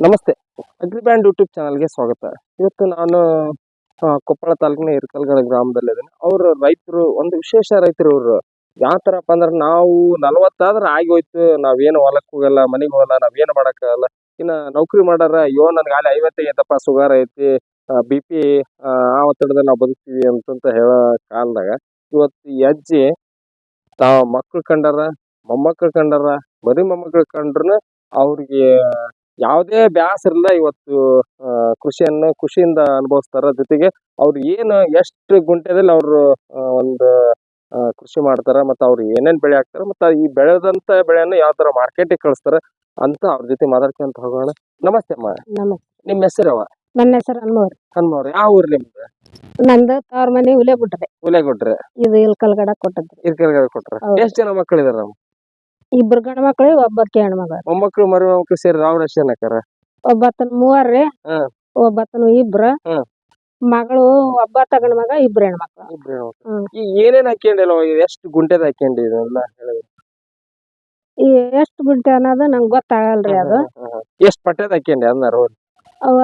ನಮಸ್ತೆ. ಅಗ್ರಿಬ್ಯಾಂಡ್ ಯೂಟ್ಯೂಬ್ ಚಾನಲ್ಗೆ ಸ್ವಾಗತ. ಇವತ್ತು ನಾನು ಕೊಪ್ಪಳ ತಾಲೂಕಿನ ಇರ್ಕಲ್ಗಡ ಗ್ರಾಮದಲ್ಲಿದ್ದೀನಿ ಅವರು ರೈತರು, ಒಂದು ವಿಶೇಷ ರೈತರು ಇವರು. ಯಾವ ಥರಪ್ಪ ಅಂದ್ರೆ ನಾವು ನಲವತ್ತಾದ್ರೆ ಆಗಿ ಹೋಯ್ತು. ನಾವೇನು ಹೊಲಕ್ಕೆ ಹೋಗಲ್ಲ, ಮನೆಗೆ ಹೋಗಲ್ಲ ನಾವೇನು ಮಾಡೋಕ್ಕಾಗಲ್ಲ ಇನ್ನು ನೌಕರಿ ಮಾಡಾರ, ಅಯ್ಯೋ, ನನಗೆ ಅಲ್ಲಿ ಐವತ್ತೈದಪ್ಪ ಸುಗಾರ ಐತಿ. ಬಿ ಪಿ, ಆ ಒತ್ತಡದಲ್ಲಿ ನಾವು ಬದುಕ್ತೀವಿ ಅಂತಂತ ಹೇಳೋ ಕಾಲದಾಗ. ಇವತ್ತು ಅಜ್ಜಿ ತಾವು ಮಕ್ಳು ಕಂಡಾರ, ಮೊಮ್ಮಕ್ಳು ಕಂಡಾರ, ಬರೀ ಮೊಮ್ಮಕ್ಕಳು ಕಂಡ್ರು ಅವ್ರಿಗೆ ಯಾವುದೇ ಬ್ಯಾಸ ಇಲ್ಲ ಇವತ್ತು ಕೃಷಿಯನ್ನು ಖುಷಿಯಿಂದ ಅನುಭವಿಸ್ತಾರ. ಜೊತೆಗೆ ಅವ್ರು ಏನು ಎಷ್ಟು ಗುಂಟೆದಲ್ಲಿ ಅವರು ಒಂದು ಕೃಷಿ ಮಾಡ್ತಾರ ಮತ್ತು ಅವ್ರು ಏನೇನು ಬೆಳೆ ಹಾಕ್ತಾರ ಮತ್ತು ಈ ಬೆಳೆದಂತ ಬೆಳೆಯನ್ನು ಯಾವ ತರ ಮಾರ್ಕೆಟಿಗೆ ಕಳಿಸ್ತಾರ ಅಂತ ಅವ್ರ ಜೊತೆ ಮಾತಾಡ್ಕೊಂತ ಹೋಗೋಣ. ನಮಸ್ತೆ ಅಮ್ಮ. ನಮಸ್ತೆ. ನಿಮ್ಮ ಹೆಸರವ ನನ್ನ ಹೆಸರು ಅನ್ಮೋರ್ ಹನ್ಮವ್ರ ಯಾವ ಊರ್ ನಿಮ್ದು? ನಂದು ತವ್ರ ಮನೆ ಹುಲೆ ಬಿಟ್ರೆ ಹುಲೆ ಕೊಟ್ರೆ ಇದು ಇಲ್ಕಲ್ಗಡ ಕೊಟ್ಟದ್ರಿ ಇಲ್ಕಲ್ಗಡ ಕೊಟ್ರ. ಹೌದು. ಎಷ್ಟ್ ಜನ ಮಕ್ಕಳಿದಾರ ಇಬ್ರು ಗಂಡ ಮಕ್ಳು ಒಬ್ಬಕ್ಕೆ ಹೆಣ್ಮಗ ಮೊಮ್ಮಕ್ಳು ಮರಿ ಮೊಮ್ಮಕ್ಳು ಸೇರಿ ಅವ್ರ ಎಷ್ಟು ಜನ ಅಕ್ಕಾರ ಮೂವರ್ ರೀ ಹ್ಮ್. ಒಬ್ಬತ್ತನ ಇಬ್ರ. ಹ್ಮ್. ಮಗಳು ಒಬ್ಬಾತ ಗಂಡ ಮಗ ಇಬ್ರು ಹೆಣ್ಮಕ್ಳು ಇಬ್ರು ಹೆಣ್ಮಕ್ಳು. ಹ್ಮ್. ಈ ಏನೇನ್ ಹಾಕ್ಯಂಡಿಲ್ಲ ಎಷ್ಟು ಗುಂಟೆದ ಹಾಕ್ಯಂಡಿ ಇದೆಲ್ಲ ಹೇಳಿದ್ರು? ಈ ಎಷ್ಟು ಗುಂಟೆ ಅನ್ನೋದು ನಂಗೆ ಗೊತ್ತಾಗಲ್ರಿ ಅದು. ಎಷ್ಟ್ ಪಟ್ಟೆದ ಹಾಕೊಂಡಿ ರೋಡ್? ಅವ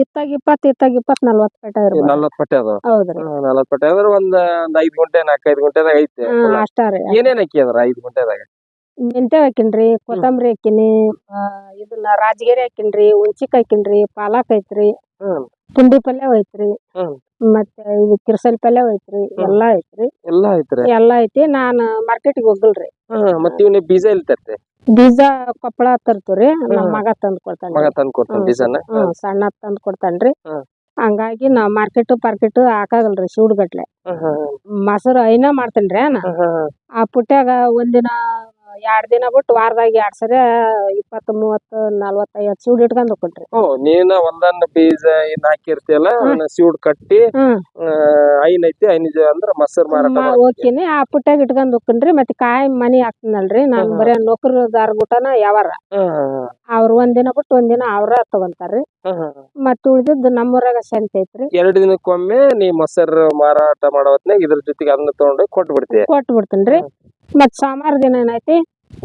ಇತ್ತಾಗ ಇಪ್ಪತ್ ಇತ್ತಾಗ ಇಪ್ಪತ್ ನಲ್ವತ್ ಪೇಟೆ ಇರ್ಬೋದು ನಲ್ವತ್ ಪಟ್ಟೆ ಅದಾವ ಹೌದ್ರಿ. ನಲ್ವತ್ ಪಟ್ಟೆ ಅಂದ್ರೆ ಒಂದ್ ಒಂದ್ ಐದ್ ಗುಂಟೆ ನಾಲ್ಕೈದು ಗುಂಟೆದಾಗ ಐತೆ. ಹ್ಮ್ ಹೊಲ. ಅಷ್ಟಾರಿ ಏನೇನ್ ಹಾಕಿದ್ರ ಐದ್ ಗುಂಟೆದಾಗ? ಮೆಂತೆ ಹಾಕಿನ್ರಿ ಕೊತ್ತಂಬರಿ ಹಾಕೀನಿ ಆ, ಇದನ್ನ ರಾಜಗಿರಿ ಹಾಕಿನ್ರಿ ಉಂಚಿಕಾಯಿ ಹಾಕಿನ್ರಿ ಪಾಲಕ್ ಐತ್ರಿ ಹ್ಮ್. ಪುಂಡಿ ಪಲ್ಯ ಐತ್ರಿ ಹ್ಮ್. ಮತ್ತೆ ಇದು ಕಿರ್ಸಲ್ ಪಲ್ಯ ಐತ್ರಿ ಎಲ್ಲಾ ಐತ್ರಿ. ಎಲ್ಲಾ ಐತ್ರಿ? ಎಲ್ಲಾ ಐತಿ ನಾನ್ ಮಾರ್ಕೆಟ್ಗೆ ಹೋಗಲ್ರಿ. ಹ್ಮ್ ಮತ್ ಇವ್ನಿ ಬೀಜ ತರ್ತೆ? ಬೀಜ ಕೊಪ್ಪಳ ತರ್ತೀವ್ರಿ ನಮ್ ಹ್ಮ್. ಮಗ ತಂದ್ ಕೊಡ್ತಾನ್ರಿ. ಮಗ ತಂದ್ ಕೊಡ್ತಾನ ಹ್ಮ್. ಬೀಜನ? ಹ್ಮ್ ಸಣ್ಣ ತಂದ್ ಕೊಡ್ತಾನ್ರಿ. ಹ್ಮ್. ಹಂಗಾಗಿ ನಾ ಮಾರ್ಕೆಟ್ ಪಾರ್ಕೆಟ್ ಹಾಕಾಗಲ್ರಿ ಗಟ್ಲೆ ಮೊಸರು ಐನ ಮಾಡ್ತೇನ್ರಿ ಆ ಪುಟ್ಯಾಗ ಒಂದಿನ ಎರಡ್ ದಿನ ಬಿಟ್ಟು ವಾರದಾಗ ಎರಡ್ ಸರಿ ಇಪ್ಪತ್ತ್ ಮೂವತ್ತ್ ನಲ್ವತ್ತ್ ಐವತ್ತ್ ಸೂಡ್ ಇಟ್ಕೊಂಡ್ ಹೋಗ್ಕೊಟ್ರಿ ಹ್ಮ್ ನೀನ ಒಂದನ್ನ ಬೀಜ ಏನ್ ಹಾಕಿರ್ತಿಯಲ್ಲ ಅದನ್ನ ಸೀಡ್ ಕಟ್ಟಿ ಆ, ಐನ್ ಐತಿ ಐನ್ ಇದು ಅಂದ್ರ ಮೊಸರ್ ಮಾರಾಟ ಮಾ- ಮಾಡ್ತಿ. ಹೋಗ್ತೀನಿ ಆ ಪುಟ್ಟಾಗ ಇಟ್ಕೊಂಡ್ ಹೋಗ್ತೀನಿ ಮತ್ತೆ ಕಾಯಿ ಮನಿ ಹಾಕ್ತೀನಲ್ರಿ ನಾನ್ ಹ್ಮ್. ಬರೇ ನೌಕರದಾರ ಗುಟನ ಯಾವಾರ. ಅವ್ರ ಒಂದಿನ ಬಿಟ್ಟು ಒಂದಿನ ಅವ್ರ ತಗೊಂತಾರ್ರಿ. ಮತ್ತ ಉಳಿದಿದ್ದು ಹ್ಮ್. ಮತ್ತ್ ಉಳ್ದಿದ್ದು ನಮ್ಮೂರಾಗ ಸಂತೆ ಐತ್ರಿ. ಎರಡ್ ದಿನಕ್ಕೊಮ್ಮೆ ನೀ ಮೊಸರ್ ಮಾರಾಟ ಮಾಡೋ ಹೊತ್ನ್ಯಾಗ ಇದ್ರ ಜೊತೆಗೆ ಅದನ್ನ ತಗೊಂಡು ಕೊಟ್ಟು ಬಿಡ್ತೀಯ ಕೊಟ್ಟು ಬಿಡ್ತೀನ್ರಿ ಮತ್ತ್ ಸೋಮವಾರ ದಿನ ಏನೈತಿ?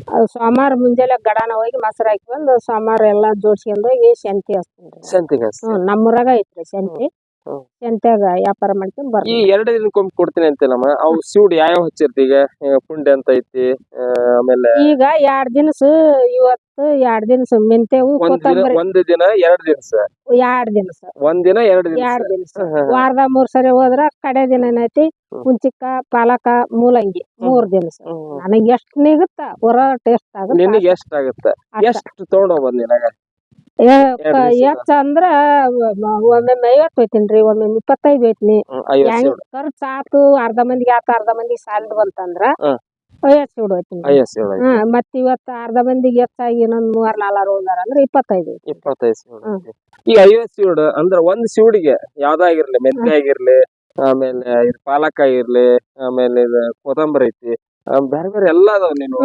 ಅದು ಸೋಮವಾರ ಮುಂಜಾನೆ ಗಡಾನ ಹೋಗಿ ಮೊಸರು ಹಾಕಿ ಬಂದು ಸೋಮವಾರ ಎಲ್ಲಾ ಜೋಡ್ಸ್ಕೊಂಡ್ ಹೋಗಿ ಸಂತಿ ಸಂತಿಗೆ ಹ್ಮ್ ನಮ್ಮೂರಾಗ ಐತ್ರಿ ಸಂತಿ ಹ್ಮ್. ಸಂತ್ಯಾಗ ವ್ಯಾಪಾರ ಮಾಡ್ಕೊಂಡ್ ಈ ಎರಡು ದಿನಕ್ಕೊಮ್ಮೆ ಕೊಡ್ತೀನಿ ಅಂತಿಲ್ಲಮ್ಮ ಅವು ಸೂಡ್ ಯಾವ ಹಚ್ಚಿರ್ತಿ ಈಗ? ಈಗ ಪುಂಡೆ ಅಂತ ಐತಿ ಆ, ಆಮೇಲೆ ಈಗ ಎರಡ್ ದಿನಸ ಇವತ್ತು ಎರಡ್ ದಿನಸ ಮೆಂತೆವು ಒಂದ್ ದಿನ ಕೊತ್ತಂಬರಿ. ಒಂದ್ ದಿನ ಎರಡ್ ದಿವಸ ಎರಡ್ ದಿನಸ. ಒಂದ್ ದಿನ ಎರಡ್ ಎರಡ್ ದಿನಸ. ವಾರದ ಮೂರ್ ಸರಿ ಹೋದ್ರ ಕಡೆ ದಿನ ಏನೈತಿ? ಹ್ಮ್. ಹುಂಚಿಕ್ಕ ಪಾಲಕ ಮೂಲಂಗಿ ಮೂರ್ ದಿನಸ. ನನಗೆ ಎಷ್ಟ್ ನಿಗುತ್ತ ಹೊರ ಟೇಸ್ಟ್ ಆಗುತ್ತೆ. ನಿನಗೆ ಎಷ್ಟ್ ಆಗುತ್ತೆ? ಎಷ್ಟ್ ತಗೊಂಡ್ ಹೋಗ್ಬಂದ್ ನಿನಗ ಎಷ್ಟ ಅಂದ್ರ ಒಮ್ಮೊಮ್ಮೆ ಐವತ್ತು ಹೋಯ್ತೀನ್ರಿ ಒಮ್ಮೊಮ್ಮೆ ಇಪ್ಪತ್ತೈದು ಐವತ್ ಹೆಂಗ್ ಖರ್ಚ್ ಆತು ಅರ್ಧ ಮಂದಿಗೆ ಆತ ಅರ್ಧ ಮಂದಿಗೆ ಸ್ಯಾಲ್ಡ್ ಬಂತಂದ್ರ. ಐವತ್ ಸೀಡ್ ಐವತ್ ಐತಿ. ಹ್ಮ್ ಮತ್ ಇವತ್ತ ಅರ್ಧ ಮಂದಿಗೆ ಹೆಚ್ಚಾಗಿ ಇನ್ನೊಂದ್ ಮೂವರ್ ನಾಲ್ಕಾರು ಹೋದಾರ ಅಂದ್ರೆ ಇಪ್ಪತ್ತೈದು. ಇಪ್ಪತ್ತೈದು ಸೀಡ್ ಈ ಐವತ್ ಸೀಡ್ ಅಂದ್ರ ಒಂದ್ ಸೀಡ್ಗೆ ಯಾವ್ದಾಗಿರ್ಲಿ ಮೆಂತೆ ಆಗಿರ್ಲಿ ಆಮೇಲೆ ಇದು ಪಾಲಕ್ ಆಗಿರ್ಲಿ ಆಮೇಲೆ ಇದು ಕೊತ್ತಂಬರಿ ಐತಿ ಬೇರೆ ಬೇರೆ ಎಲ್ಲಾ ಅದಾವ ನೀನು.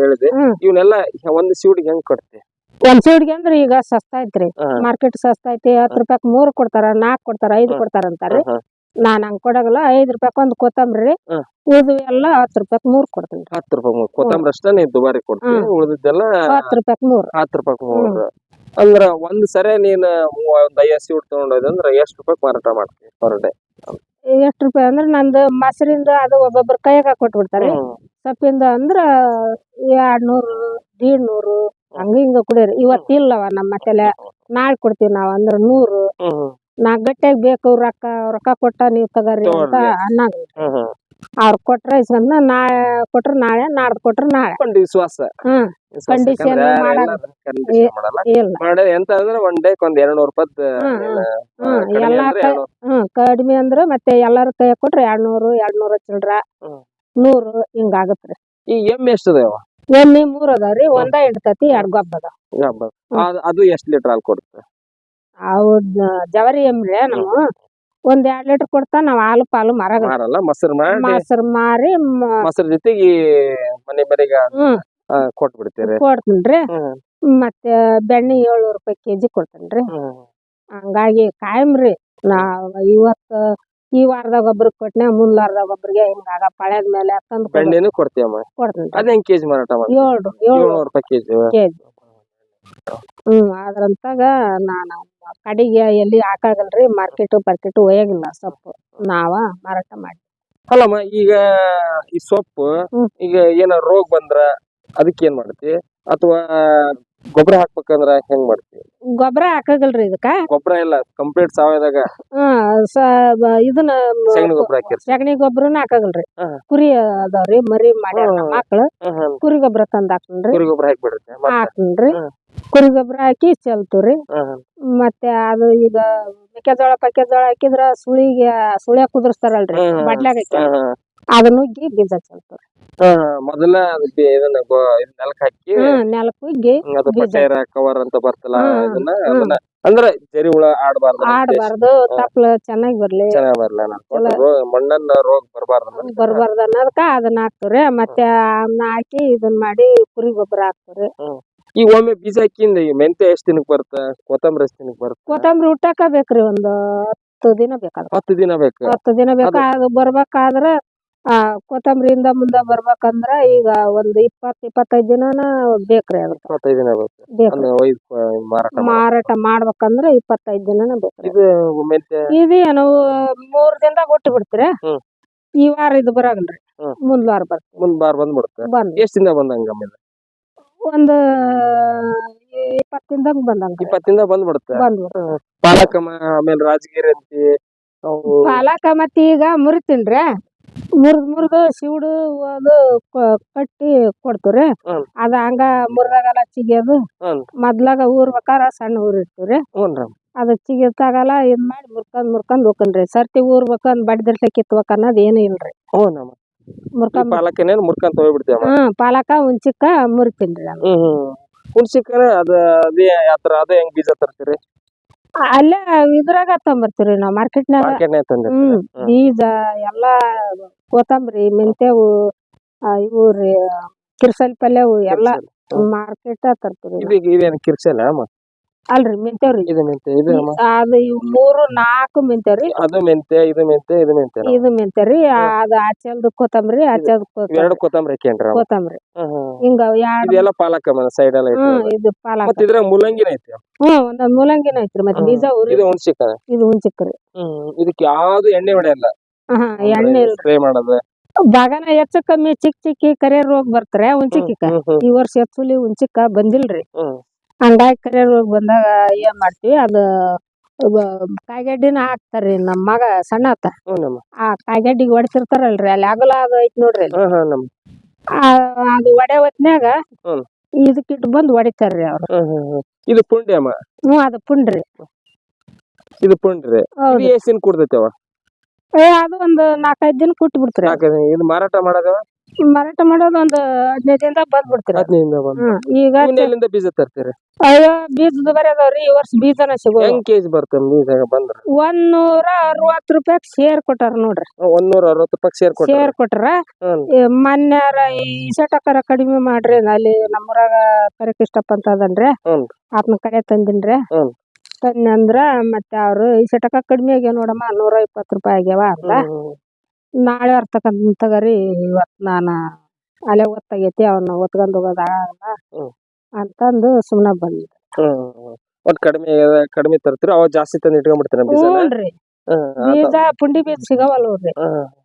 ಹೇಳಿದೆ ಇವನ್ನೆಲ್ಲ ಒಂದ್ ಸೀಡ್ಗೆ ಹೆಂಗ್ ಕೊಡ್ತಿ ಒಂದ್ ಹುಡುಗಿ ಅಂದ್ರೆ ಈಗ ಸಸ್ತಾ ಐತ್ರಿ. ಮಾರ್ಕೆಟ್ ಸಸ್ತಾ ಐತಿ ಹತ್ತ್ ರೂಪಾಯ್ಕ್ ಮೂರ್ ಕೊಡ್ತಾರ ನಾಕ್ ಕೊಡ್ತಾರ ಐದ್. ಕೊಡ್ತಾರ ಅಂತಾರ್ರಿ. ಹ್ಮ್. ನಾನ್ ಹಂಗ್ ಕೊಡಗಲ್ಲ ಐದ್ ರೂಪಾಯಿ ಒಂದ್ ಕೊತ್ತಂಬರಿ. ಉಳ್ದು ಎಲ್ಲ ಹತ್ತ್ ರೂಪಾಯಿ ಮೂರ್ ಕೊಡ್ತೀನಿ ಹತ್ತು ರೂಪಾಯಿ ಮೂರ್. ಕೊತ್ತಂಬರಿ ಅಷ್ಟೇ ನೀವು ದುಬಾರಿ ಕೊಡ್ತೀನಿ ಹ್ಮ್. ಉಳಿದಿದ್ದೆಲ್ಲ ಹತ್ತು ರೂಪಾಯ್ಕ್ ಮೂರ್. ಹತ್ತು ರೂಪಾಯಿ ಮೂರು. ಅಂದ್ರ ಒಂದ್ ಸರಿ ನೀನ್ ಮೂವ- ಒಂದ್ ಐ ಸೀಟ್ ತಗೊಂಡೋದ್ ಅಂದ್ರ ಎಷ್ಟ್ ರೂಪಾಯಿ ಮಾರಾಟ ಮಾಡ್ತೀನಿ ಪರ್ ಡೇ? ಎಷ್ಟ್ ರೂಪಾಯಿ ಅಂದ್ರ ನಂದು ಮೊಸರಿಂದ ಅದು ಒಬ್ಬೊಬ್ರ ಕೈಯಾಗ ಕೊಟ್ಬಿಡ್ತಾರಿ ಸೊಪ್ಪಿಂದ ಅಂದ್ರ ಎರಡ್ ನೂರು ದೀಡ್ ನೂರು ಹಂಗ ಹಿಂಗ ಕುಡಿಯೋರು. ಇವತ್ ಇಲ್ಲವ ನಮ್ಮ ತಲೆ ನಾಳೆ ಕೊಡ್ತೀವಿ ನಾವ್ ಅಂದ್ರ ನೂರು. ನಾ ಗಟ್ಟಿಯಾಗಿ ಬೇಕು ರೊಕ್ಕ ರೊಕ್ಕ ಕೊಟ್ಟ ನೀವ್ ತಗರಿ ಅಂತ ಅನ್ನ ಅನ್ನಂಗ್. ಅವ್ರ ಕೊಟ್ರ ಇಸ್ಕೊಂಡ್ ನಾಳೆ ಕೊಟ್ರ ನಾಳೆ ನಾಡ್ದು ಕೊಟ್ರ ನಾಳೆ. ಒಂದು ವಿಶ್ವಾಸ. ಹ್ಮ್. ಇಲ್ಲ. ಮಾಡಿ ಎಂತ ಅಂದ್ರೆ ಒನ್ ಡೇ ಒಂದ್ ಎರಡ್ ನೂರ್ ರೂಪಾಯಿ ಹ್ಮ್, ಹ್ಮ್. ಎಲ್ಲಾ ಹ್ಮ್ ಕಡಿಮೆ ಅಂದ್ರ ಮತ್ತೆ ಎಲ್ಲಾರು ಕೈ ಕೊಟ್ರ ಎರಡ್ ನೂರು ಎರಡ್ ನೂರ ಹ್ಮ್. ನೂರು ಹಿಂಗ ಆಗತ್ರಿ ಈ ಎಮ್ಮೆ ಎಷ್ಟು ಅದಾವ? ಎಮ್ಮಿ ಮೂರ್ ಅದಾವ್ರಿ ಒಂದ ತತಿ ಎರಡ್ ಗೊಬ್ಬ ಅದಾವ. ಅದ್- ಅದು ಎಷ್ಟ್ ಲೀಟರ್ ಹಾಲು ಕೊಡುತ್ತೆ ಅವ್ ಜವರಿ ಎಮ್ರಿ ನಾವು ಒಂದ್ ಎರಡ್ ಲೀಟರ್ ಕೊಡ್ತಾ ನಾವ್ ಹಾಲು ಪಾಲು ಮರಗ ಮಾರಲ್ಲ ಮೊಸರು ಮಾಡಿ. ಮೊಸರು ಮಾರಿ ಮ- ಮೊಸರು ಜೊತೆಗೆ ಮನೆ ಮನೆಗೆ ಹ್ಮ್. ಕೊಟ್ಟು ಬಿಡ್ತೀರಿ ಕೊಡ್ತೀನ್ರಿ. ಹ್ಮ್. ಮತ್ತೆ ಬೆಣ್ಣೆ ಏಳ್ನೂರ್ ರೂಪಾಯಿ ಕೆಜಿ ಕೊಡ್ತೇನ್ರಿ. ಹಂಗಾಗಿ ರೀ. ನಾವ್ ಇವತ್ತ ಈ ವಾರದಾಗ ಒಬ್ರಿಗೆ ಕೊಟ್ನೆ ಮುಂದ್ ವಾರದಾಗ ಒಬ್ರಿಗೆ ಹಿಂಗಾಗ ಪಳ್ಯದ ಮೇಲೆ ತಂದು ಬೆಣ್ಣೆನು ಕೊಡ್ತೀಯಮ್ಮ ಕೊಡ್ತೀನಿ. ಅದ್ ಹೆಂಗ್ ಕೆಜಿ ಮಾರಾಟ ಮಾಡಿ ಏಳ್ರು ಏಳು ಏಳ್ನೂರು ರೂಪಾಯಿ ಕೆಜಿ. ಕೆಜಿ. ಹ್ಮ್ ಅದ್ರಂತಾಗ ನಾನು ಕಡಿಗೆ ಎಲ್ಲಿ ಹಾಕಾಗಲ್ರಿ ಮಾರ್ಕೆಟ್ ಪರ್ಕೆಟ್ ಒಯ್ಯಾಗಿಲ್ಲ ಸೊಪ್ಪು. ನಾವ ಮಾರಾಟ ಮಾಡಿ. ಅಲ್ಲಮ್ಮ ಈಗ ಈ ಸೊಪ್ಪು ಹ್ಮ್. ಈಗ ಏನ ರೋಗ ಬಂದ್ರ ಅದಕ್ಕೆ ಏನ್ ಮಾಡ್ತಿ? ಅಥವಾ ಗೊಬ್ಬರ ಹಾಕ್ಬೇಕಂದ್ರ ಹೆಂಗ್ ಮಾಡ್ತೀವಿ ಗೊಬ್ಬರ ಹಾಕಾಗಲ್ರಿ ಇದಕ್ಕ. ಗೊಬ್ಬರ ಇಲ್ಲ ಕಂಪ್ಲೀಟ್ ಸಾವಯವದಾಗ ಹ್ಮ್ ಸ ಬ- ಇದನ್ನ ಸಗಣಿ ಗೊಬ್ಬರ ಹಾಕಿರ್ತಿ ಸಗಣಿ ಗೊಬ್ಬರನ ಹಾಕಾಗಲ್ರಿ. ಹಾ. ಕುರಿ ಅದಾವ್ರಿ ಮರಿ ಮಾಡಿ ಮಕ್ಳು. ಹ್ಮ್. ಕುರಿ ಗೊಬ್ಬರ ತಂದ್ ಹಾಕ್ರಿ ಕುರಿ ಗೊಬ್ಬರ ಹಾಕ್ಬಿಡುತ್ತೆ ಮತ್ತೆ. ಹಾಕ್ತನ್ರಿ. ಕುರಿ ಗೊಬ್ಬರ ಹಾಕಿ ಚೆಲ್ತೀವ್ರಿ. ಮತ್ತೆ ಅದು ಈಗ ಮೆಕ್ಕೆಜೋಳ ಪಕ್ಕೆಜೋಳ ಹಾಕಿದ್ರ ಸುಳಿಗೆ ಸುಳ್ಯ ಕುದುರ್ಸ್ತಾರಲ್ರಿ. ಬಡ್ಲಾಗ ಹಾಕಿ. ಅದನ್ನ ಉಗ್ಗಿ ಬೀಜ ಹ್ಮ್. ಮೊದಲ ಇದನ್ನ ನೆಲಕ್ ಹಾಕಿ ಹ್ಮ್ ನೆಲಕ್ ಉಗ್ಗಿ ಅದು ಬೀಜ. ಪಟೇರ ಕವರ್ ಅಂತ ಬರ್ತಲ್ಲ ಅದನ್ನ ಅದನ್ನ ಅಂದ್ರೆ ಜರಿ ಹುಳ ಆಡಬಾರ್ದು ಆಡಬಾರ್ದು ತಪ್ಲ ಚೆನ್ನಾಗಿ ಬರ್ಲಿ. ಚೆನ್ನಾಗಿ ಬರ್ಲಿ. ಮಣ್ಣನ್ನ ರೋಗ ಬರಬಾರ್ದು ಬರಬಾರ್ದು ಅನ್ನೋದಕ್ಕ ಅದನ್ನ ಹಾಕ್ತಾರೆ. ಮತ್ತೆ ಅದನ್ನ ಹಾಕಿ ಇದನ್ನ ಮಾಡಿ ಕುರಿ ಗೊಬ್ಬರ ಹಾಕ್ತಾರೆ. ಈಗ ಒಮ್ಮೆ ಬೀಜ ಹಾಕಿಂದ ಈ ಮೆಂತೆ ಎಷ್ಟು ದಿನಕ್ ಬರುತ್ತ? ಕೊತ್ತಂಬರಿ ಎಷ್ಟು ದಿನಕ್ಕೆ ಬರುತ್ತೆ? ಕೊತ್ತಂಬರಿ ಹುಟ್ಟಾಕ ಬೇಕ್ರಿ ಒಂದು ಹತ್ತು ದಿನ ಬೇಕಾದ ಹತ್ತು ದಿನ ಬೇಕು? ಹತ್ತು ದಿನ ಬೇಕಾ? ಅದು ಬರ್ಬೇಕಾದ್ರ ಆ ಕೊತ್ತಂಬರಿಯಿಂದ ಮುಂದ ಬರ್ಬೇಕಂದ್ರ ಈಗ ಒಂದ್ ಇಪ್ಪತ್ ಇಪ್ಪತ್ತೈದ್ ದಿನಾನ ಬೇಕ್ರಿ ಅದಕ್ಕ ಇಪ್ಪತ್ತೈದು ದಿನ ಬೇಕು ಬೇಕ್ರಿ. ಅಂದ್ರೆ ಒಯ್ದು ಮಾರಾಟ ಮಾರಾಟ ಮಾಡ್ಬೇಕಂದ್ರ ಇಪ್ಪತ್ತೈದ್ ದಿನಾನ ಬೇಕ್ರಿ ಇದು ಏನು ಇದೇನು ಮೂರ್ ದಿನದಾಗ ಹುಟ್ಟಿ ಬಿಡ್ತೀರಿ? ಹ್ಮ್. ಈ ವಾರ ಇದು ಬರಾಗಲ್ರಿ. ಹ್ಮ್. ಮುಂದ್ ವಾರ ಬರ್ತೀವಿ. ಮುಂದ್ ಬಾರ್ ಬಂದ್ಬಿಡುತ್ತೆ ಬಂದ್. ಎಷ್ಟ್ ದಿನ ಬಂದಂಗ ಆಮೇಲೆ? ಒಂದ್ ಇಪ್ಪತ್ ದಿನದಾಗ ಬಂದಂಗ ಇಪ್ಪತ್ತಿಂದ ಬಂದ್ಬಿಡುತ್ತೆ ಬಂದ್ಬಿಡ್ತು ಪಾಲಕ ಆಮೇಲೆ ರಾಜಗಿರಿ ಅಂತಿ ಅವು ಪಾಲಕ ಮತ್ತ್ ಈಗ ಮುರಿತೀನ್ರಿ. ಮುರಿದ್ ಮುರಿದು ಶಿವಡು ಅದು ಕ- ಕಟ್ಟಿ ಕೊಡ್ತೀವ್ರಿ ಹ್ಮ್. ಅದ ಹಂಗ ಮುರಿದಾಗಲ್ಲ ಚಿಗಿಯೋದು. ಹ್ಮ್. ಮೊದ್ಲಾಗ ಊರ್ಬೇಕಾರ ಸಣ್ಣ ಊರ್ ಇರ್ತೀವ್ರಿ ಹ್ಞೂನ್ರಿ ಅದ ಚಿಗಿತಾಗಲ್ಲ ಇದ್ ಮಾಡಿ ಮುರ್ಕೊಂಡ್ ಮುರ್ಕೊಂಡ್ ಹೋಕನ್ರಿ. ಸರ್ತಿ ಊರ್ಬೇಕಂದ್ ಬಡ್ದಿರ್ಸ ಕಿತ್ಬೇಕ ಅನ್ನೋದ್ ಏನು ಇಲ್ರಿ. ಹ್ಞೂನಮ್ಮ ಈ ಮುರ್ಕೊಂಡ್ ಪಾಲಕನೇನ್ ಮುರ್ಕೊಂತ ಹೋಗ್ಬಿಡ್ತೇವ ಹ್ಮ್ ಪಾಲಕ ಹುಂಚಿಕ್ಕ ಮುರಿತೀನ್ರಿ ಅದನ್ನ. ಹ್ಮ್ ಹ್ಮ್. ಹುಣ್ಸಿಕಾಯಿ ಅದ ಅದೇ ಯಾತ್ರ ಅದೇ ಹೆಂಗ್ ಬೀಜ ತರ್ತೀರಿ? ಅಲ್ಲೇ ಇದ್ರಾಗ ತಗೊಂಬರ್ತೀವ್ರಿ ನಾವ್ ಮಾರ್ಕೆಟ್ನಾಗ ಮಾರ್ಕೆಟ್ನೇ ತಂದಿರಿ ಹ್ಮ್. ಬೀಜ ಎಲ್ಲಾ ಕೊತ್ತಂಬರಿ ಮೆಂತ್ಯವು ಅವು ಇವು ರೀ ಕಿರ್ಸಲ್ ಪಲ್ಯವು ಎಲ್ಲಾ ಮಾರ್ಕೆಟ್ ತರ್ತೀವಿ ಇದೇನು ಅಮ್ಮ? ಅಲ್ರಿ ಮೆಂತ್ಯವ್ರಿ ಇದು ಮೆಂತೆ ಇದು ಅಮ್ಮ? ಅದು ಇವ್ ಮೂರು ನಾಲ್ಕು ಮೆಂತ್ಯವ್ರಿ ಅದು ಮೆಂತೆ ಇದು ಮೆಂತೆ ಇದು ಮೆಂತೆ ಇದು ಮೆಂತ್ಯರಿ ಅದು ಆಚೆಲ್ದು ಕೊತ್ತಂಬರಿ ಆಚಲ್ದು ಎರಡು ಕೊತ್ತಂಬರಿ. ಕೊತ್ತಂಬರಿ. ಹ್ಮ್ ಹ್ಮ್. ಹಿಂಗ ಎರಡ್ ಇದೆಲ್ಲ ಪಾಲಕ ಸೈಡ್ ಎಲ್ಲ ಐತಿ ಹ್ಮ್ ಇದು ಪಾಲಕ. ಮತ್ತ ಮೂಲಂಗಿನ ಐತಿ ಹ್ಮ್ ಒಂದ್ ಮೂಲಂಗಿನ ಐತ್ರಿ. ಮತ್ತೆ ಬೀಜ ಉರಿ ಇದು ಹುಣ್ಸಿಕ್ಕ ಇದು ಹುಂಚಿಕ್ರಿ ಹ್ಮ್ ಇದಕ್ಕೆ ಯಾವ್ದು ಎಣ್ಣೆ ಹೊಡೆಯಲ್ಲ. ಹಾ ಎಣ್ಣೆ ಸ್ಪ್ರೇ ಮಾಡೋದು ಬಾಗನ ಹೆಚ್ಚು ಕಮ್ಮಿ ಚಿಕ್ಕ ಚಿಕ್ಕಿ ಕರೆ ರೋಗ ಬರ್ತಾರೆ ಹುಂಚಿಕಿಕ ಹ್ಮ್ ಈ ವರ್ಷ ಹೆಚ್ಚುಲಿ ಉಂಚಿಕ್ಕ ಬಂದಿಲ್ರಿ. ಹ್ಮ್. ಹಂಗಾಗಿ ಕರೆ ರೋಗ ಬಂದಾಗ ಏನ್ ಮಾಡ್ತೀವಿ ಅದು ಕಾಯಿಗಡ್ಡಿನ ಹಾಕ್ತಾರ್ರಿ ನಮ್ ಮಗ ಸಣ್ಣ ಆತ. ಹ್ಮ್ ನಮ್ಮ. ಆ ಕಾಯಿಗಡ್ಡಿಗೆ ಹೊಡ್ತಿರ್ತಾರಲ್ರಿ ಅಲ್ಲಿ ಅಗಲ ಅದು ಐತ್ ನೋಡ್ರಿ. ಹ್ಮ್ ಹ್ಮ್ ನಮ್ಮ. ಆ- ಅದು ಒಡೆ ಹೊತ್ನ್ಯಾಗ ಹ್ಮ್. ಇದಕ್ಕಿಟ್ಟು ಬಂದ್ ಹೊಡಿತಾರ್ರಿ ಅವ್ರು. ಹ್ಮ್ ಹ್ಮ್ ಹ್ಮ್. ಇದು ಪುಂಡಿ ಅಮ್ಮ? ಹ್ಞೂ ಅದು ಪುಂಡ್ರಿ. ಇದು ಪುಂಡ್ರಿ. ಇದು ಹೌದು ಅವ? ಏ ಅದು ಒಂದು ನಾಲ್ಕೈದು ದಿನ ಕುಟ್ಟು ಬಿಡ್ತೀರಿ ನಾಲ್ಕೈದು ದಿನ. ಇದು ಮಾರಾಟ ಮಾಡೋದು? ಮಾರಾಟ ಮಾಡೋದು ಒಂದು ಹದಿನೈದು ದಿನದಾಗ ಬಂದ್ ಬಿಡ್ತೀರಿ ಹದಿನೈದಿಂದ ಬಂದು ಹ್ಮ್ ಈಗ ಎಲ್ಲಿಂದ ಬೀಜ ತರ್ತೀರಿ? ಅಯ್ಯೋ ಬೀಜದ ಬರೀ ಅದಾವ್ರಿ ಈ ವರ್ಷ ಬೀಜನ ಸಿಗೋ ಹೆಂಗ್ ಕೆಜಿ ಬರ್ತದೆ ಬೀಜ ಬಂದ್ರ? ಒಂದ್ ನೂರ ಅರವತ್ತು ರೂಪಾಯಿ ಶೇರ್ ಕೊಟ್ಟಾರ ನೋಡ್ರಿ. ಒಂದ್ನೂರ ಅರವತ್ ರೂಪಾಯಿ ಸೇರ್ ಕೊಟ್ಟ ಶೇರ್ ಕೊಟ್ರ? ಮನ್ಯಾರ ಮೊನ್ನೆರ ಈ ಕಡಿಮೆ ಮಾಡ್ರಿ ಅಲ್ಲಿ ನಮ್ಮೂರಾಗ ಕರಿಕೃಷ್ಣಪ್ಪ ಅಂತ ಅದನ್ರಿ. ಹ್ಮ್. ಆತನ ಕಡೆ ತಂದಿನ್ರಿ. ಹ್ಮ್. ತಂದೆ ಅಂದ್ರ ಮತ್ತೆ ಅವ್ರು ಈ ಸಟಕ ಕಡಿಮೆ ಆಗ್ಯಾವ ನೋಡಮ್ಮ ನೂರ ಇಪ್ಪತ್ತು ರೂಪಾಯಿ ಆಗ್ಯಾವ ಅಂತ ನಾಳೆ ಅರ್ತಕ್ಕಂತ ತಗರಿ ಇವತ್ ನಾನ ಅಲ್ಲೇ ಒತ್ತಾಗೈತಿ ಅವನ್ನ ಒತ್ಕೊಂಡ್ ಹೋಗೋದ ಆಗಲ್ಲ ಹ್ಮ್. ಅಂತಂದು ಸುಮ್ನ ಬಂದೆ ಒಟ್ ಕಡಿಮೆ ಕಡಿಮೆ ತರ್ತೀರಿ ಅವಾಗ ಜಾಸ್ತಿ ತಂದು ಇಟ್ಕೊಂಡ್ಬಿಡ್ತೀರ ಆತ. ಬೀಜ ಪುಂಡಿ ಬೀಜ ಸಿಗವಲ್ಲ ನೋಡ್ರಿ.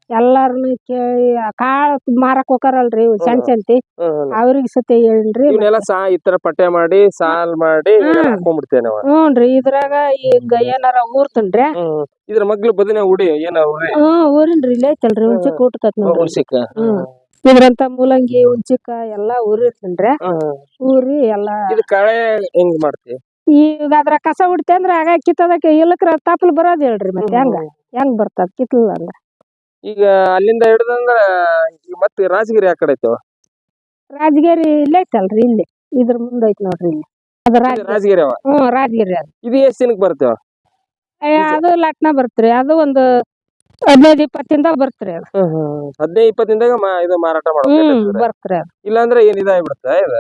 ಎಲ್ಲಾರನು ಕೇಳಿ ಕಾಳ್ ಮಾರಕ್ ಹೋಕಾರಲ್ರಿ ಇವ್ ಸಣ್ಣ ಸಂತಿ. ಹ್ಮ್, ಹ್ಮ್. ಅವ್ರಿಗೆ ಸತಿ ಹೇಳ್ರಿ ಇವನ್ನೆಲ್ಲ ಸಾ ಈ ತರ ಪಟ್ಟೆ ಮಾಡಿ ಸಾಲ್ ಮಾಡಿ. ಹಾಕೊಂಡ್ಬಿಡ್ತೇವೆ ನಾವು. ಹ್ಞೂನ್ರಿ ಇದ್ರಾಗ ಈಗ ಏನಾರ ಊರ್ತನ್ರಿ? ಹ್ಮ್ ಇದ್ರ ಮಗ್ಳು ಬದನೆ ಉಡಿ ಏನ ಉಡಿ? ಹ್ಮ್ ಊರಿನ್ರಿ ಇಲ್ಲೇ ಐತಲ್ರಿ ಹುಂಚಿಕ್ ಊಟಕತ್ ನೋಡ್ರಿ. ಹುಣ್ಸಿಕ. ಹ್ಮ್. ಇದ್ರಂತ ಮೂಲಂಗಿ ಉಂಚಿಕಾ ಎಲ್ಲಾ ಊರಿರ್ತನ್ರಿ ಊರಿ ಎಲ್ಲಾ ಇದು ಕಳೆ ಹೆಂಗ್ ಮಾಡ್ತಿ? ಈಗ ಅದ್ರ ಕಸ ಉಡ್ತೇಂದ್ರ ಆಗ ಕಿತ್ತದಕ್ಕೆ ಇಲ್ಲಕ್ರ ತಪ್ಪಲ್ ಬರೋದ್ ಹೇಳ್ರಿ ಮತ್ತೆ ಹೆಂಗ? ಹೆಂಗ್ ಬರ್ತದ? ಕಿತ್ತಲ್ ಅಂದ್ರ ಈಗ ಅಲ್ಲಿಂದ ಹಿಡ್ದಂದ್ರ ಮತ್ತೆ ರಾಜಗಿರಿ ಆ ಕಡೆ ಐತವ? ರಾಜಗಿರಿ ಇಲ್ಲೇ ಐತಲ್ರಿ ಇಲ್ಲಿ. ಇದ್ರ ಮುಂದೆ ಐತೆ ನೋಡ್ರಿ ಇಲ್ಲಿ. ಅದ ಇದು ರಾಜ ರಾಜಗಿರಿ ಅವ? ಹ್ಮ್ ರಾಜಗಿರಿ ಅದು. ಇದು ಎಷ್ಟ್ ದಿನಕ್ ಬರ್ತೇವ? ಅದು ಲಟ್ನ ಬರ್ತ್ರಿ ಅದು ಒಂದು ಹದಿನೈದು ಇಪ್ಪತ್ತಿಂದ ಬರ್ತ್ರಿ ಅದು. ಹದಿನೈದು ಇಪ್ಪತ್ತಿಂದಾಗ ಮಾ- ಇದು ಮಾರಾಟ ಹ್ಮ್ ಮಾಡ್ಬೇಕು ಬರ್ತ್ರಿ ಅದು. ಇಲ್ಲಾಂದ್ರೆ ಏನ್ ಇದಾಗ್ಬಿಡುತ್ತೆ ಇದು?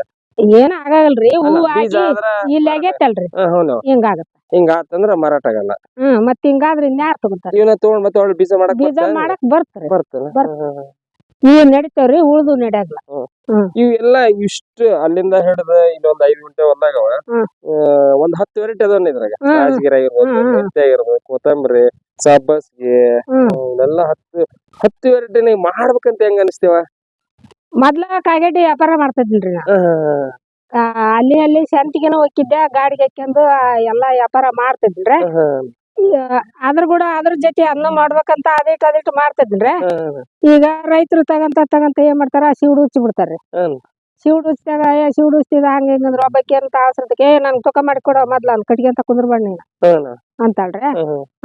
ಏನ್ ಆಗಲ್ರಿ? ಅಲ್ಲ, ಹೂ ಬೀಜ ಆಗಿ ಆದ್ರ ಇಲ್ಲಿ ಆಗೈತಲ್ರಿ. ಹ್ಮ್ ಹೌದು. ಹಿಂಗಾಗತ್ತ. ಹಿಂಗ ಆತಂದ್ರ ಮಾರಾಟ ಆಗಲ್ಲ ಹ್ಮ್ ಮತ್ ಹಿಂಗಾದ್ರ ಇನ್ಯಾರ್ ತಗೊಂತಾರ? ಇವನ್ನ ತಗೊಂಡ್ ಮತ್ತೆ ಒಳ್ಳೆ ಬೀಜ ಮಾಡಕ್ ಬೀಜ ಮಾಡಕ್ ಬರ್ತ್ರಿ. ಬರ್ತಲ್ಲ ಬರ್ತ್- ಇವ್ ನಡಿತಾವ್ರಿ ಉಳ್ದು ನಡ್ಯಾಗ್ಲ. ಇವೆಲ್ಲ ಇಷ್ಟು ಅಲ್ಲಿಂದ ಹಿಡಿದ ಇನ್ನೊಂದ್ ಐದ್ ಗುಂಟೆ ಅವ ಹ್ಮ್. ಒಂದ್ ಹತ್ತು ವೆರೈಟಿ ಅದಾವ ಇದ್ರಾಗ. ಹ್ಮ್. ರಾಜಗಿರಿ ಆಗಿರ್ಬೋದು ಹ್ಮ್. ಮೆಂತ್ಯ ಆಗಿರ್ಬೋದು ಕೊತ್ತಂಬರಿ ಸಬ್ಬಸ್ಗೆ. ಹ್ಮ್. ಇವನ್ನೆಲ್ಲ ಹತ್ತು ಹತ್ತು ವೆರೈಟಿ ಮಾಡ್ಬೇಕಂತ ಹೆಂಗ ಅನಿಸ್ತೀವ? ಮೊದ್ಲ ಕಾಯಿಗಡ್ಡಿ ವ್ಯಾಪಾರ ಮಾಡ್ತಿದ್ದಿಲ್ರಿ ನಾ. ಆ, ಅಲ್ಲಿ ಅಲ್ಲಿ ಸಂತಿಗೆನ ಹೋಗಿದ್ದೆ ಗಾಡಿಗೆ ಹಾಕ್ಯಂದು ಆ, ಎಲ್ಲಾ ವ್ಯಾಪಾರ ಮಾಡ್ತಿದ್ದಿಲ್ರಿ ಆದ್ರ ಕೂಡ ಅದ್ರ ಜೊತೆ ಅನ್ನ ಮಾಡ್ಬೇಕಂತ ಅದಿಟ್ ಅದಿಟ್ ಮಾಡ್ತಿದ್ರಿ ಈಗ ರೈತರು ತಗಂತ ತಗಂತ ಏನ್ ಮಾಡ್ತಾರ ಶಿವಡು ಹುಚ್ಚಿ ಬಿಡ್ತಾರ್ರಿ ಹ್ಮ್. ಹುಚ್ಚಿದಾಗ ಉಚ್ಚಿದಾಗ ಏ ಸಿವುಡು ಹುಚ್ಚಿದ ಹಂಗ ಹಿಂಗಂದ್ರ ಒಬ್ಬಾಕಿ ಅಂತ ಅವಸರದಕ್ಕೆ ಏ ನನ್ ತೂಕ ಮಾಡಿ ಕೊಡೋ ಮೊದ್ಲ ಅನ್ ಕಟ್ಗೆ ಅಂತ ಕುಂದ್ರ ಬಣ್ಣಿ ಅಂತಾಳ್ರಿ.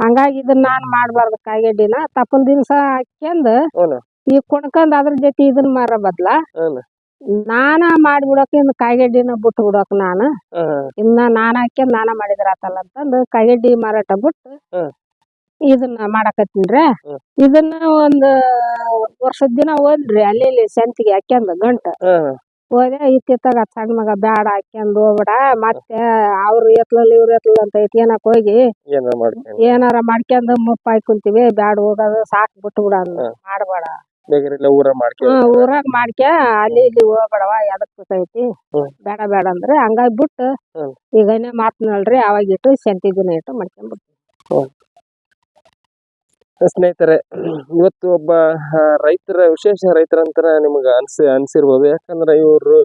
ಹಂಗಾಗಿ ಇದನ್ನ ನಾನ್ ಮಾಡ್ಬಾರ್ದು ಕಾಯಿಗಡ್ಡಿನ ತಪ್ಪಲ್ ದಿವ್ಸ ಹಾಕ್ಯಂದ್. ಈಗ ಕುಣ್ಕೊಂಡ್ ಅದ್ರ ಜೊತೆ ಇದನ್ನ ಮಾರ ಬದ್ಲ. ನಾನ ಮಾಡ್ಬಿಡಕ್ ಇನ್ ಕಾಯಿಗಡ್ಡಿನ ಬಿಟ್ಟು ಬಿಡಕ್ ನಾನು. ಇನ್ನ ನಾನ್ ಹಾಕ್ಯಂದ್ ನಾನ ಮಾಡಿದ್ರ ಆತಲ್ಲ ಅಂತಂದು ಕಾಯಿಗಡ್ಡಿ ಮಾರಾಟ ಬಿಟ್ಟು ಹ್ಮ್. ಇದನ್ನ ಮಾಡಾಕತ್ತೀನ್ರಿ. ಹ್ಮ್. ಇದನ್ನ ಒಂದ್ ವರ್ಷದ ದಿನ ಹೋದ್ರಿ ಅಲ್ಲಿ ಇಲ್ಲಿ ಸಂತಿಗೆ ಹಾಕ್ಯಂದ್ ಗಂಟ. ಹೋದೆ ಇತ್ತಿತ್ತಾಗ ಸಣ್ಣ ಮಗ ಬ್ಯಾಡ ಹಾಕ್ಯಂದ್ ಹೋಗ್ಬೇಡ ಮತ್ತೆ ಅವ್ರ ಎತ್ಲಲ್ಲಿ ಇವ್ರ ಎತ್ಲಲ್ಲಿ ಅಂತ ಇಟ್ಕೊಳಕ್ ಹೋಗಿ? ಏನ ಮಾಡ್ತೀನಿ ಏನಾರ ಮಾಡ್ಕೊಂಡ್ ಮುಪ್ಪಾಯ್ ಕುಂತೀವಿ ಬ್ಯಾಡ ಹೋಗೋದು ಸಾಕ್ ಬಿಟ್ಟು ಬಿಡ ಮಾಡ್ಬೇಡ. ಬೇಗರಿಲ್ಲ ಊರ ಮಾಡ್ಕೊ ಹ್ಮ್ ಊರಾಗ ಮಾಡ್ಕ್ಯಾ ಅಲ್ಲಿ ಇಲ್ಲಿ ಹೋಗ್ಬೇಡವ ಎದಕ್ ಬೇಕೈತಿ ಹ್ಮ್. ಬೇಡ ಬೇಡ ಅಂದ್ರೆ. ಹಂಗಾಗಿ ಬಿಟ್ಟು ಹ್ಮ್. ಈಗನೇ ಮಾತ್ನಲ್ರಿ ಅವಾಗ ಇಟ್ಟು ಸಂತಿ ದಿನ ಇಟ್ಟು ಮಾಡ್ಕೊಂಡ್ಬಿಡ್ತೀವಿ ಸ್ನೇಹಿತರೆ ಇವತ್ತು ಒಬ್ಬ ಆ, ರೈತರ ವಿಶೇಷ ರೈತರ ಅಂತರ ನಿಮ್ಗ ಅನ್ಸಿ ಅನ್ಸಿರ್ಬೋದು. ಯಾಕಂದ್ರೆ ಇವರು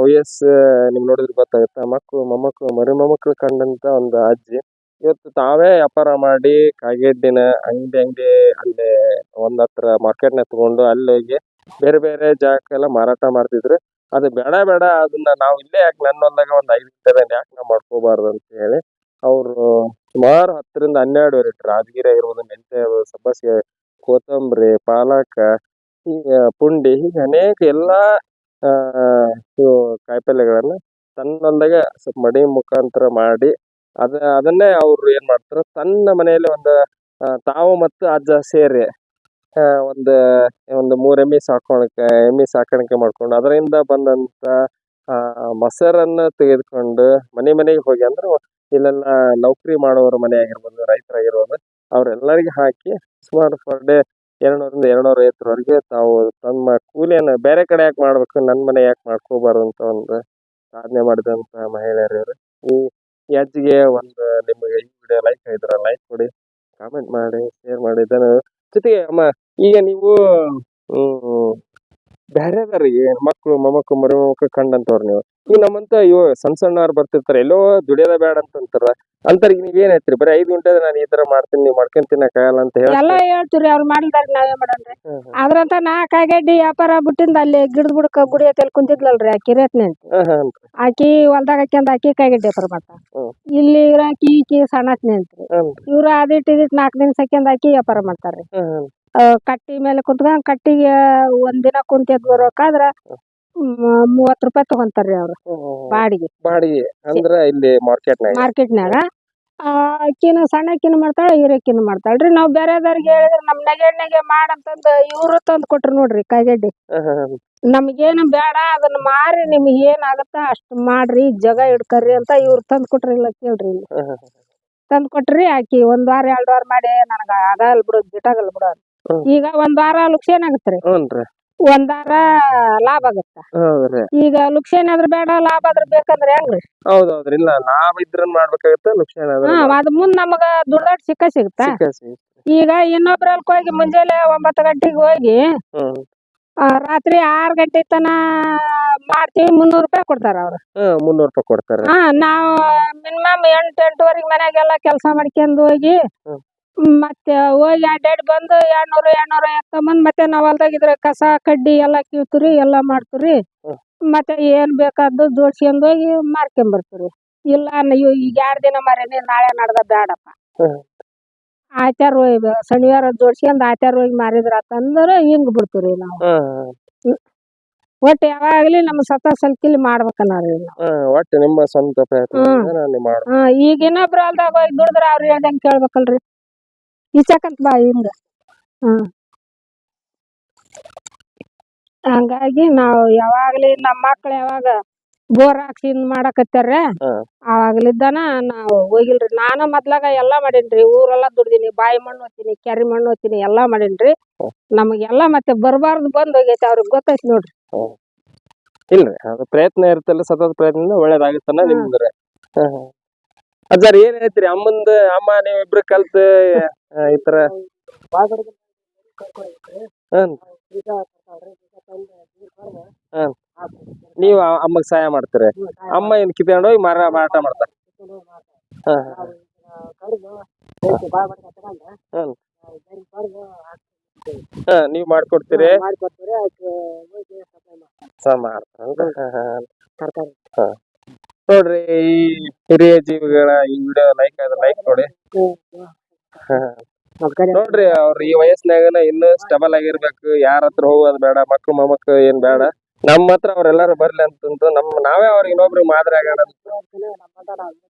ವಯಸ್ಸು ನಿಮ್ಗೆ ನೋಡಿದ್ರೆ ಗೊತ್ತಾಗುತ್ತೆ. ಮಕ್ಕಳು ಮೊಮ್ಮಕ್ಕಳು ಮರಿ ಮೊಮ್ಮಕ್ಕಳು ಕಂಡಂತ ಒಂದು ಅಜ್ಜಿ. ಇವತ್ತು ತಾವೇ ವ್ಯಾಪಾರ ಮಾಡಿ ಕಾಗೆಡ್ಡಿನ ಅಂಗಡಿ ಅಂಗಡಿ ಅಲ್ಲೇ ಒಂದ್ ಹತ್ರ ಮಾರ್ಕೆಟ್ನ ತಗೊಂಡು ಅಲ್ಲಿ ಹೋಗಿ ಬೇರೆ ಬೇರೆ ಜಾಗಕ್ಕೆಲ್ಲ ಮಾರಾಟ ಮಾಡ್ತಿದ್ರು. ಅದು ಬೇಡ ಬೇಡ ಅದನ್ನ ನಾವು ಇಲ್ಲೇ ಯಾಕೆ ನನ್ನ ಒಂದು ಒಂದ್ ಐದು ಗಂಟೆ ಯಾಕೆ ನಾವು ಮಾಡ್ಕೋಬಾರ್ದು ಅಂತ ಹೇಳಿ ಅವರು ಸುಮಾರು ಹತ್ತರಿಂದ ಹನ್ನೆರಡು ವೆರೈಟಿ ರಾಜಗಿರಿ ಆಗಿರ್ಬೋದು ಆಗಿರ್ಬೋದು, ಸಬ್ಬಸಿಗೆ ಕೊತ್ತಂಬರಿ ಪಾಲಕ ಪುಂಡಿ ಹೀಗೆ ಅನೇಕ ಎಲ್ಲಾ ಆ ಕಾಯಿಪಲ್ಯಗಳನ್ನ ತನ್ನ ಸ್ವಲ್ಪ ಮಡಿ ಮುಖಾಂತರ ಮಾಡಿ ಅದ, ಅದನ್ನೇ ಅವ್ರು ಏನ್ ಮಾಡ್ತಾರೆ ತನ್ನ ಮನೆಯಲ್ಲಿ ಒಂದು ತಾವು ಮತ್ತು ಅಜ್ಜ ಸೇರಿ ಒಂದು ಒಂದು ಮೂರು ಎಮ್ಮಿ ಸಾಕೋಣಕ್ಕೆ, ಎಮ್ಮಿ ಸಾಕಾಣಿಕೆ ಮಾಡ್ಕೊಂಡು ಅದರಿಂದ ಬಂದಂತ ಮೊಸರನ್ನ ತೆಗೆದುಕೊಂಡು ಮನೆ ಮನೆಗೆ ಹೋಗಿ ಅಂದ್ರೆ ಇಲ್ಲೆಲ್ಲ ನೌಕರಿ ಮಾಡೋರ ಮನೆ ಆಗಿರ್ಬೋದು, ರೈತರಾಗಿರ್ಬೋದು, ಅವರೆಲ್ಲರಿಗೆ ಹಾಕಿ ಸುಮಾರು ಪರ್ ಡೇ ಎರಡ್ನೂರಿಂದ ಎರಡ್ನೂರ ಐವತ್ತರವರೆಗೆ ತಾವು ತಮ್ಮ ಕೂಲಿಯನ್ನ ಬೇರೆ ಕಡೆ ಯಾಕೆ ಮಾಡ್ಬೇಕು ನನ್ನ ಮನೆ ಯಾಕೆ ಮಾಡ್ಕೋಬಾರ್ದು ಅಂತ ಒಂದು ಸಾಧನೆ ಮಾಡಿದಂತ ಮಹಿಳೆಯರು. ಈ ಅಜ್ಜಿಗೆ ಒಂದು ನಿಮಗೆ ಈ ವಿಡಿಯೋ ಲೈಕ್ ಆಗಿದ್ರೆ ಲೈಕ್ ಕೊಡಿ ಕಾಮೆಂಟ್ ಮಾಡಿ ಶೇರ್ ಮಾಡಿ ಜೊತೆಗೆ ಅಮ್ಮ, ಈಗ ನೀವು ಹ್ಮ್ ಬೇರೆ ಏನ್ ಮಕ್ಕಳು ಮೊಮ್ಮಕ್ಕ ಮರಿ ಮೊಮ್ಮಕ್ಕಳು ಕಂಡಂತವ್ರು ನೀವು. ಈಗ ನಮ್ಮಂತ ಇವ ಸಣ್ಣ ಸಣ್ಣವ್ರು ಬರ್ತಿರ್ತಾರೆ. ಎಲ್ಲೋ ದುಡಿಯೋದ ಬೇಡ ಅಂತ ಅಂತಾರ. ಅಂತವ್ರಿಗೆ ನೀವ್ ಏನ್ ಹೇಳ್ತೀರಿ? ಬರೀ ಐದು ಗಂಟೆ ನಾನು ಈ ತರ ಮಾಡ್ತೀನಿ ನೀವು ಮಾಡ್ಕೊಂಡ್ ತಿನ್ನಕ್ಕಾಗಲ್ಲ ಅಂತ ಹೇಳಿ ಎಲ್ಲಾ ಹೇಳ್ತೀರಿ ಅವ್ರು ಮಾಡಿದಾರ ನಾವೇ ಮಾಡನ್ರಿ ಅದ್ರಂತ ನಾ ಕಾಯಿಗಡ್ಡಿ ವ್ಯಾಪಾರ ಬಿಟ್ಟಿಂದ ಅಲ್ಲಿ ಗಿಡದ ಬುಡಕ ಗುಡಿ ಹತ್ತಿ ಕುಂತಿದ್ಲಲ್ರಿ ಆಕಿ ಕಿರೇತ್ನೆ ಅಂತ. ಆಕಿ ಹೊಲ್ದಾಗ ಹಾಕಿಂದ ಆಕಿ ಕಾಯಿಗಡ್ಡಿ ವ್ಯಾಪಾರ ಮಾಡ್ತಾಳ ಇಲ್ಲಿ ಇಲ್ಲಿ ಆಕಿ ಈಕಿ ಸಣ್ಣತ್ನೆ ಅಂತ್ರಿ ಇವ್ರು ಅದಿಟ್ ಇದಿಟ್ ನಾಲ್ಕು ದಿನ ಸಕ್ಯಂದ್ ಆಕಿ ವ್ಯಾಪಾರ ಮಾಡ್ತಾರ್ರಿ. ಕಟ್ಟಿ ಮೇಲೆ ಕುಂತ್ಕೊಂಡ್ ಕಟ್ಟಿಗೆ ಒಂದಿನ ದಿನ ಕುಂತ ಎದ್ ಬರ್ಬೇಕಾದ್ರ ಮೂವತ್ ರೂಪಾಯಿ ತಗೊಂತಾರ್ರಿ ಅವ್ರು ಬಾಡಿಗೆ. ಬಾಡಿಗೆ. ಅಂದ್ರ ಇಲ್ಲಿ ಮಾರ್ಕೆಟ್ನಾಗ. ಮಾರ್ಕೆಟ್ನ್ಯಾಗ ಅಕ್ಕಿನ ಸಣ್ಣ ಅಕ್ಕಿನ ಮಾಡ್ತಾಳ ಹೀರಕ್ಕಿನ ಮಾಡ್ತಾಳ್ರಿ. ನಾವ್ ಬೇರೆದವ್ರಿಗೆ ಹೇಳಿದ್ರ ನಮ್ ಮಾಡ ಮಾಡಂತಂದ್ ಇವ್ರು ತಂದ್ ಕೊಟ್ರು ನೋಡ್ರಿ ಕಾಯಿಗಡ್ಡಿ ನಮ್ಗೇನು ಬೇಡ ಅದನ್ನ ಮಾರಿ ನಿಮ್ಗೆ ಏನ್ ಆಗತ್ತ ಅಷ್ಟ್ ಮಾಡ್ರಿ ಜಗ ಇಡ್ಕರ್ರಿ ಅಂತ ಇವ್ರು ತಂದ್ ಕೊಟ್ರಿ ಇಲ್ಲ ಕೇಳ್ರಿ ಇಲ್ಲಿ. ತಂದ್ ಕೊಟ್ರಿ ಆಕಿ ಒಂದ್ ವಾರ ಎರಡ್ ವಾರ ಮಾಡಿ ನನಗ ಆಗಲ್ ಬಿಡು ಬಿಟ್ಟಾಗಲ್ ಬಿಡು. ಈಗ ಒಂದ್ ವಾರ ಲುಕ್ಷೇನ್ ಆಗತ್ರಿ. ಹ್ಞೂನ್ರಿ ಒಂದ್ ವಾರ ಲಾಭ ಆಗತ್ತ? ಹೌದ್ರಿ. ಈಗ ಲುಕ್ಷೇನ್ ಆದ್ರ ಬೇಡ ಲಾಭ ಆದ್ರ ಬೇಕಂದ್ರ ಹೆಂಗ್ರಿ? ಹೌದೌದ್ರಿ. ಇಲ್ಲ ಮಾಡ್ಬೇಕಾಗತ್ತ ಲುಕ್ಷಣ ಹಾ ಅದ್ ಮುಂದ್ ನಮಗ ದುಡ್ದಾಟ್ ಸಿಕ್ಕ ಸಿಗುತ್ತಾ? ಈಗ ಇನ್ನೊಬ್ರ ಹೊಲ್ಕ್ ಹೋಗಿ ಮುಂಜಾನೆ ಒಂಬತ್ತು ಗಂಟೆಗೆ ಹೋಗಿ ಹ್ಮ್. ಆ, ರಾತ್ರಿ ಆರ್ ಗಂಟೆ ತನ ಮಾಡ್ತೀವಿ ಮುನ್ನೂರ್ ರೂಪಾಯಿ ಕೊಡ್ತಾರ ಅವ್ರು. ಹ್ಮ್ ಮುನ್ನೂರ್ ರೂಪಾಯಿ ಕೊಡ್ತಾರ. ಹಾ ನಾವು ಮಿನಿಮಮ್ ಎಂಟ್ ಎಂಟುವರೆಗೆ ಮನ್ಯಾಗೆಲ್ಲ ಕೆಲಸ ಮಾಡ್ಕೊಂಡ್ ಹೋಗಿ ಹ್ಮ್. ಮತ್ತೆ ಹೋಗಿ ಅಡ್ಡಾಡಿ ಬಂದು ಎರಡ್ನೂರು ಎರಡ್ನೂರ ಎತ್ತಂಬಂದ್ ಮತ್ತೆ ನಾವ್ ಹೊಲ್ದಾಗ ಇದ್ರೆ ಕಸ ಕಡ್ಡಿ ಎಲ್ಲಾ ಕೀಳ್ತಿವ್ರಿ ಎಲ್ಲಾ ಮಾಡ್ತಿವ್ರಿ. ಮತ್ತೆ ಏನ್ ಬೇಕಾದ್ದು ಜೋಡ್ಸ್ಕೊಂಡ್ ಹೋಗಿ ಮಾರ್ಕೊಂಡ್ ಬರ್ತೀವ್ರಿ. ಇಲ್ಲ ಈಗ ಎರಡ್ ದಿನ ಮಾರೇನಿ ನಾಳೆ ನಡ್ದ ಬ್ಯಾಡಪ್ಪ. ಆಚಾರ ಹೋಗಿ ಶನಿವಾರ ಜೋಡ್ಸ್ಕೊಂಡ್ ಆಚಾರ ಹೋಗಿ ಮಾರಿದ್ರ ಅಂತಂದ್ರ ಹಿಂಗ್ ಬಿಡ್ತೀವ್ರಿ ನಾವು. ಒಟ್ಟು ಯಾವಾಗ್ಲಿ ನಮ್ಮ ಸತ ಸಲ್ಕಿಲಿ ಮಾಡ್ಬೇಕನ್ನಾರಿ ನಾವು. ಒಟ್ಟು ನಿಮ್ಮ ಸ್ವಂತ ಪ್ರಯತ್ನದಿಂದ ನಾನು ಮಾಡ ಹಾ ಈಗ ಇನ್ನೊಬ್ರ ಹೊಲ್ದಾಗ ಹೋಗಿ ದುಡಿದ್ರ ಅವ್ರ ಹೇಳ್ದಂಗ್ ಕೇಳ್ಬೇಕಲ್ರಿ. ಈಚಕಂತ ಬಾ ಹಿಂಗ. ಹ್ಮ್ ಹಂಗಾಗಿ ನಾವು ಯಾವಾಗ್ಲಿ ನಮ್ಮ ಮಕ್ಳು ಯಾವಾಗ ಬೋರ್ ಹಾಕ್ಸಿ ಇದ್ ಮಾಡಾಕತ್ತಾರ. ಅವಾಗ್ಲಿದ್ದಾನ ನಾವು ಹೋಗಿಲ್ರಿ. ನಾನ ಮೊದ್ಲಾಗ ಎಲ್ಲಾ ಮಾಡೇನ್ರಿ. ಊರೆಲ್ಲಾ ದುಡ್ದೀನಿ ಬಾಯಿ ಮಣ್ಣು ಹೋಗ್ತೀನಿ ಕೆರಿ ಮಣ್ಣು ಹೋಗ್ತೀನಿ ಎಲ್ಲಾ ಮಾಡೇನ್ರಿ. ನಮಗೆಲ್ಲಾ ಮತ್ತೆ ಬರಬಾರ್ದು ಬಂದ್ ಹೋಗೈತಿ ಅವ್ರಿಗೆ ಗೊತ್ತೈತಿ ನೋಡ್ರಿ. ಇಲ್ರಿ ಅದು ಪ್ರಯತ್ನ ಇರ್ತಲ್ಲ ಸತತ ಪ್ರಯತ್ನದಿಂದ ಒಳ್ಳೇದಾಗುತ್ತನ್ನ ಹ್ಮ್. ನಿಮ್ದ್ರೆ. ಅಜ್ಜಾರ್ ಏನ್ ಹೇಳ್ತೀರಿ? ಅಮ್ಮಂದ ಅಮ್ಮ ನೀವ್ ಇಬ್ರು ಕಲ್ತ ಈ ತರ. ನೀವ್ ಅಮ್ಮಗ್ ಸಹಾಯ ಮಾಡ್ತೀರಿ. ಅಮ್ಮ ಏನ್ ಕಿತ್ಕೊಂಡು ಹೋಗಿ ಮಾರ ಮಾರಾಟ ಮಾಡ್ತಾರ. ನೀವ್ ಮಾಡ್ಕೊಡ್ತೀರಿ. ಸ ಮಾಡ್ತಾರಲ್ರಿ? ಹಾ, ಹಾ. ಹಾ. ನೋಡ್ರಿ ಈ ಹಿರಿಯ ಜೀವಿಗಳ ಈ ವಿಡಿಯೋ ಲೈಕ್ ಆದ್ರೆ ಲೈಕ್ ಕೊಡಿ ಹಾ. ನೋಡ್ರಿ ಅವ್ರ ಈ ವಯಸ್ಸಿನಾಗನ ಇನ್ನೂ ಸ್ಟಬಲ್ ಆಗಿರ್ಬೇಕು. ಯಾರ ಹತ್ರ ಹೋಗೋದ್ ಬೇಡ ಮಕ್ಳು ಮೊಮ್ಮಕ್ಳು ಏನ್ ಬೇಡ. ನಮ್ಮ ಹತ್ರ ಅವ್ರೆಲ್ಲಾರು ಬರ್ಲಿ ಅಂತಂದು ನಮ್ ನಾವೇ ಅವ್ರಿಗೆ ಇನ್ನೊಬ್ರಿಗೆ ಮಾದರಿ ಆಗೋಣ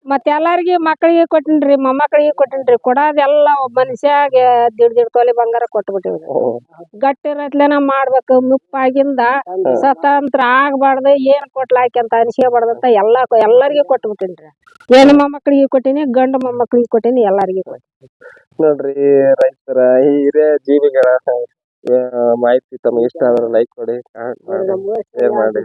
ಮತ್ತೆ ಎಲ್ಲಾರ್ಗಿ ಮಕ್ಳಿಗೆ ಕೊಟ್ಟಿನ್ರಿ ಮೊಮ್ಮಕ್ಳಿಗೆ ಕೊಟ್ಟಿನ್ರಿ ಕೊಡೋದೆಲ್ಲ ಒಬ್ಬ ಮನುಷ್ಯಾಗ ದಿಡ್ ದಿಡ್ ತೋಲಿ ಬಂಗಾರ ಕೊಟ್ಬಿಟ್ಟಿವ್ರಿ ಗಟ್ಟಿ ರತ್ಲೆನ ಮಾಡ್ಬೇಕು ಮುಪ್ಪಾಗಿಂದ ಸ್ವತಂತ್ರ ಆಗ್ಬಾರ್ದು ಏನ್ ಕೊಟ್ಲಾಕಿ ಅಂತ ಅನ್ಸ್ಕೊಬಾರ್ದು ಅಂತ ಎಲ್ಲಾ ಎಲ್ಲರಿಗೂ ಕೊಟ್ಬಿಟ್ಟಿನ್ರಿ. ಹೆಣ್ಣು ಮೊಮ್ಮಕ್ಕಳಿಗೆ ಕೊಟ್ಟಿನಿ ಗಂಡು ಮೊಮ್ಮಕ್ಕಳಿಗೆ ಕೊಟ್ಟಿನಿ ಎಲ್ಲಾರ್ಗಿ ಕೊಟ್ಟಿನಿ. ನೋಡ್ರಿ ರೈತರ ಈ ಹಿರಿಯ ಜೀವಿಗಳ ಮಾಹಿತಿ ತಮಗೆ ಇಷ್ಟ ಆದರೆ ಲೈಕ್ ಕೊಡಿ ಕಾಮೆಂಟ್ ಮಾಡಿ ಶೇರ್ ಮಾಡಿ.